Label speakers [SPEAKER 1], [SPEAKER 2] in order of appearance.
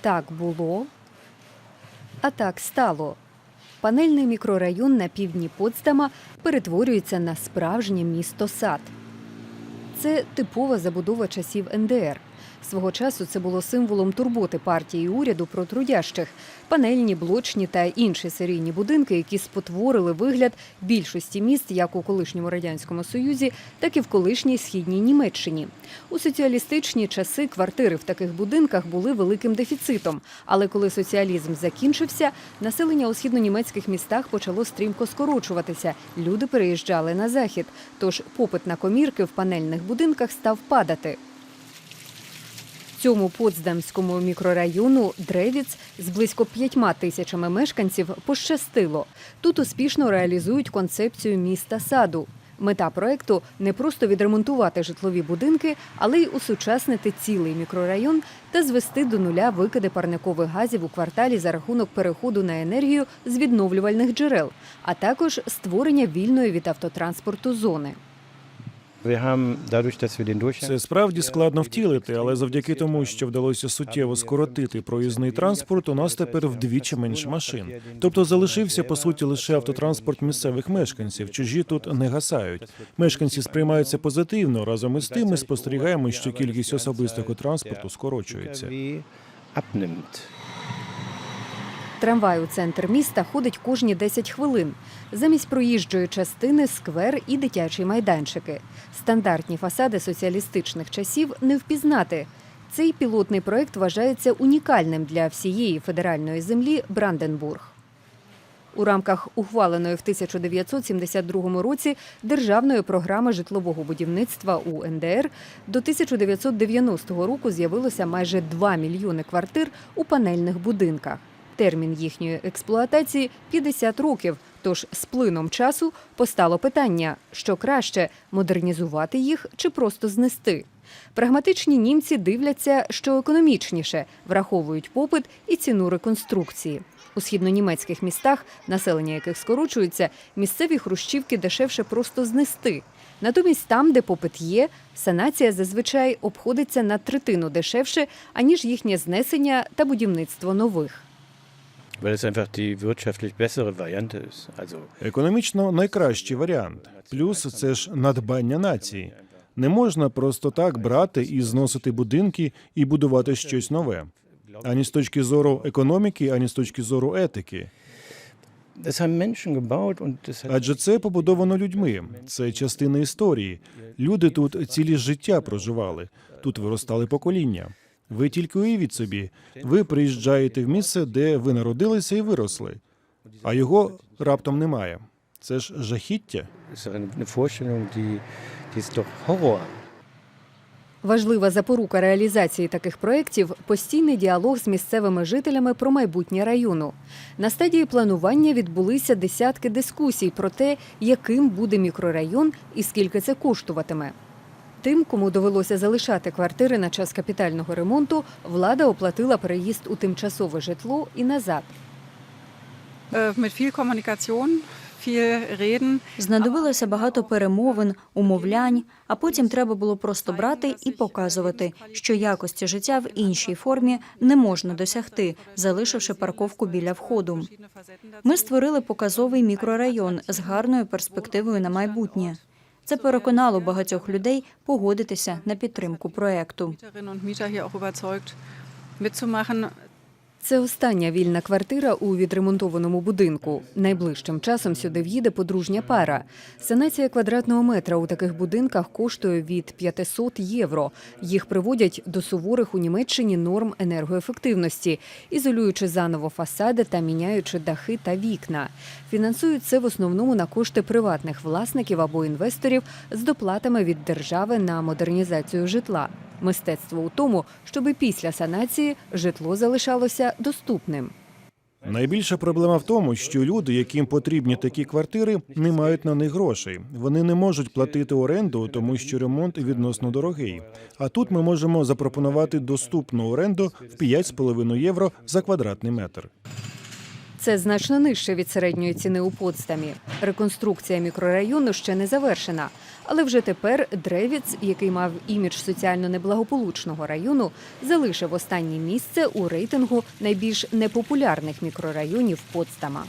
[SPEAKER 1] Так було, а так стало. Панельний мікрорайон на півдні Потсдама перетворюється на справжнє місто сад. Це типова забудова часів НДР. Свого часу це було символом турботи партії уряду про трудящих, панельні, блочні та інші серійні будинки, які спотворили вигляд більшості міст як у колишньому радянському союзі, так і в колишній східній Німеччині. У соціалістичні часи квартири в таких будинках були великим дефіцитом. Але коли соціалізм закінчився, населення у східнонімецьких містах почало стрімко скорочуватися. Люди переїжджали на захід. Тож попит на комірки в панельних будинках став падати. Цьому потсдамському мікрорайону Древіц з близько п'ятьма тисячами мешканців пощастило. Тут успішно реалізують концепцію міста саду. Мета проекту не просто відремонтувати житлові будинки, але й усучаснити цілий мікрорайон та звести до нуля викиди парникових газів у кварталі за рахунок переходу на енергію з відновлювальних джерел, а також створення вільної від автотранспорту зони.
[SPEAKER 2] Це справді складно втілити, але завдяки тому, що вдалося суттєво скоротити проїзний транспорт, у нас тепер вдвічі менше машин. Тобто залишився по суті лише автотранспорт місцевих мешканців. Чужі тут не гасають. Мешканці сприймаються позитивно. Разом із тим ми спостерігаємо, що кількість особистого транспорту скорочується.
[SPEAKER 1] Трамвай у центр міста ходить кожні 10 хвилин. Замість проїжджої частини сквер і дитячі майданчики. Стандартні фасади соціалістичних часів не впізнати. Цей пілотний проект вважається унікальним для всієї федеральної землі Бранденбург. У рамках ухваленої в 1972 році державної програми житлового будівництва у НДР до 1990 року з'явилося майже 2 мільйони квартир у панельних будинках. Термін їхньої експлуатації 50 років. Тож з плином часу постало питання, що краще модернізувати їх чи просто знести. Прагматичні німці дивляться, що економічніше враховують попит і ціну реконструкції. У східнонімецьких містах, населення яких скорочується, місцеві хрущівки дешевше просто знести. Натомість там, де попит є, санація зазвичай обходиться на третину дешевше, аніж їхнє знесення та будівництво нових.
[SPEAKER 3] Weil es einfach die wirtschaftlich bessere Variante ist. Also
[SPEAKER 2] Економічно найкращий варіант. Плюс це ж надбання нації. Не можна просто так брати і зносити будинки і будувати щось нове. Ані з точки зору економіки, ані з точки зору етики. Адже це побудовано людьми. Це частина історії. Люди тут цілі життя проживали. Тут виростали покоління. Ви тільки уявіть собі, ви приїжджаєте в місце, де ви народилися і виросли, а його раптом немає. Це ж жахіття.
[SPEAKER 1] Важлива запорука реалізації таких проєктів – постійний діалог з місцевими жителями про майбутнє району. На стадії планування відбулися десятки дискусій про те, яким буде мікрорайон і скільки це коштуватиме. Тим, кому довелося залишати квартири на час капітального ремонту, влада оплатила переїзд у тимчасове житло і назад.
[SPEAKER 4] Reden.
[SPEAKER 5] Знадобилося багато перемовин, умовлянь, а потім треба було просто брати і показувати, що якості життя в іншій формі не можна досягти, залишивши парковку біля входу. Ми створили показовий мікрорайон з гарною перспективою на майбутнє. Це переконало багатьох людей погодитися на підтримку проекту.
[SPEAKER 1] Це остання вільна квартира у відремонтованому будинку. Найближчим часом сюди в'їде подружня пара. Санація квадратного метра у таких будинках коштує від 500 євро. Їх приводять до суворих у Німеччині норм енергоефективності, ізолюючи заново фасади та міняючи дахи та вікна. Фінансують це в основному на кошти приватних власників або інвесторів з доплатами від держави на модернізацію житла. Мистецтво у тому, щоб і після санації житло залишалося доступним.
[SPEAKER 2] Найбільша проблема в тому, що люди, яким потрібні такі квартири, не мають на них грошей. Вони не можуть платити оренду, тому що ремонт відносно дорогий. А тут ми можемо запропонувати доступну оренду в 5,5 євро за квадратний метр.
[SPEAKER 1] Це значно нижче від середньої ціни у Потсдамі. Реконструкція мікрорайону ще не завершена, але вже тепер Древіц, який мав імідж соціально неблагополучного району, залишив останнє місце у рейтингу найбільш непопулярних мікрорайонів Потсдама.